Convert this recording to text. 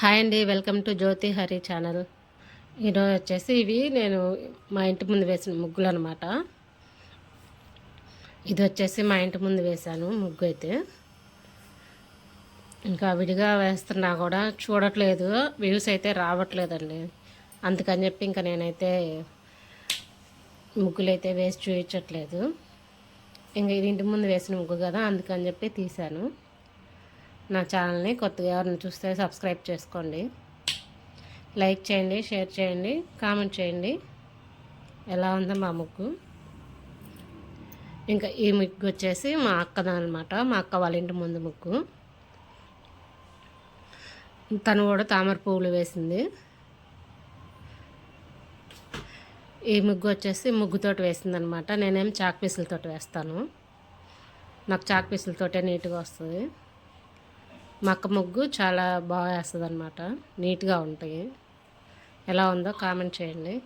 Hi అండి welcome to Jyothi Hari channel. ఈరోజు వచ్చేసి ఇవి నేను మా ఇంటి ముందు వేసిన ముగ్గులు అనమాట ఇది వచ్చేసి మా ఇంటి ముందు వేశాను ముగ్గు అయితే. ఇంకా విడిగా వేస్తున్నా కూడా చూడట్లేదు వ్యూస్ అయితే రావట్లేదండి. అందుకని చెప్పి ఇంకా నేనైతే ముగ్గులు అయితే వేసి చూపించట్లేదు. ఇంకా ఇది ఇంటి ముందు వేసిన ముగ్గు కదా అందుకని చెప్పి తీశాను. నా ఛానల్ని కొత్తగా ఎవరిని చూస్తే సబ్స్క్రైబ్ చేసుకోండి. లైక్ చేయండి షేర్ చేయండి కామెంట్ చేయండి. ఎలా ఉందో మా ముగ్గు. ఇంకా ఈ ముగ్గు వచ్చేసి మా అక్కదనమాట. మా అక్క వాళ్ళ ఇంటి ముందు ముగ్గు. తను కూడా తామర పువ్వులు వేసింది. ఈ ముగ్గు వచ్చేసి ముగ్గుతోటి వేసింది అనమాట నేనేం చాక్ పీసులతోటి వేస్తాను. నాకు చాక్ పీసులతోటే నీట్గా వస్తుంది. మక్క ముగ్గు చాలా బాగా వేస్తుంది అనమాట నీట్గా ఉంటాయి. ఎలా ఉందో కామెంట్ చేయండి.